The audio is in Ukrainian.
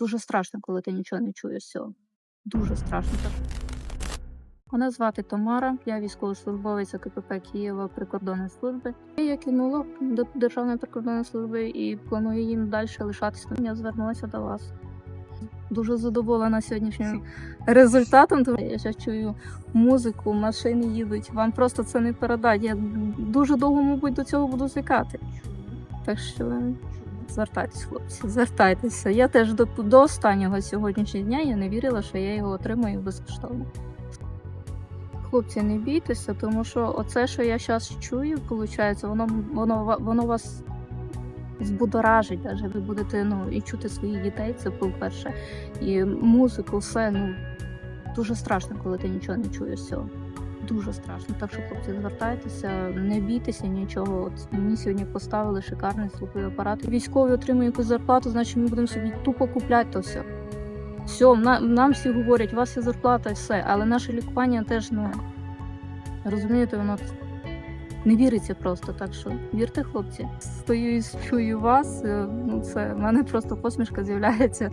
Дуже страшно, коли ти нічого не чуєш з цього. Дуже страшно так. Мене звати Тамара, я військовослужбовиця КПП Києва прикордонної служби. Я кинула до Державної прикордонної служби і планую їм далі лишатися. Я звернулася до вас. Дуже задоволена сьогоднішнім результатом. Тому Я зараз чую музику, машини їдуть. Вам просто це не передати. Я дуже довго, мабуть, до цього буду звикати. Так що звертайтесь, хлопці, звертайтеся. Я теж до, до останнього сьогоднішнього дня я не вірила, що я його отримаю безкоштовно. Хлопці, не бійтеся, тому що оце, що я зараз чую, виходить, воно, воно, воно вас збудоражить. Даже. Ви будете ну, і чути своїх дітей, це по-перше. І музику, все. Ну, дуже страшно, коли ти нічого не чуєш цього. Дуже страшно. Так що, хлопці, звертайтеся, не бійтеся нічого. От мені сьогодні поставили шикарний слуховий апарат. Військові отримують якусь зарплату, значить ми будемо собі тупо купляти то все. Все, на, нам всі говорять, у вас є зарплата все, але наше лікування теж, ну розумієте, воно не віриться просто. Так що вірте, хлопці. Стою і чую вас. е, Ну це в мене просто посмішка з'являється.